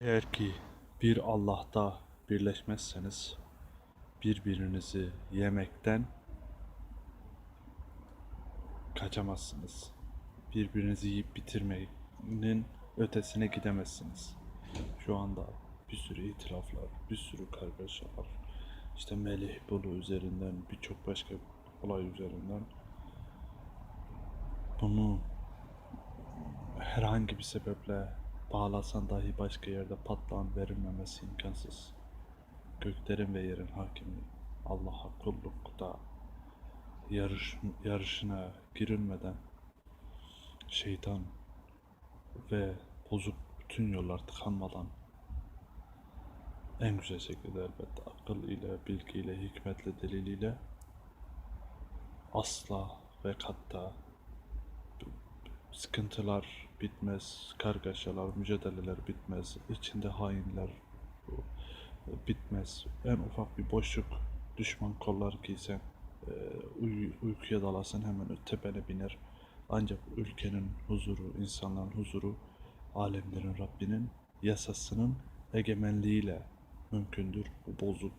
Eğer ki bir Allah'ta birleşmezseniz birbirinizi yemekten kaçamazsınız. Birbirinizi yiyip bitirmenin ötesine gidemezsiniz. Şu anda bir sürü itilaflar, bir sürü kargaşalar, işte Melih Bulu üzerinden birçok başka olay üzerinden bunu herhangi bir sebeple bağlasan dahi başka yerde patlağın verilmemesi imkansız. Göklerin ve yerin hakimi Allah'a kullukta yarış, yarışına girilmeden şeytan ve bozuk bütün yollar tıkanmadan en güzel şekilde elbette akıl ile, bilgiyle, hikmetle, deliliyle asla ve katta sıkıntılar bitmez, kargaşalar, mücadeleler bitmez, içinde hainler bitmez. En ufak bir boşluk düşman kollar giysen, e, uy- uykuya dalasın hemen tepene biner. Ancak ülkenin huzuru, insanların huzuru, alemlerin Rabbinin yasasının egemenliğiyle mümkündür. Bu bozuk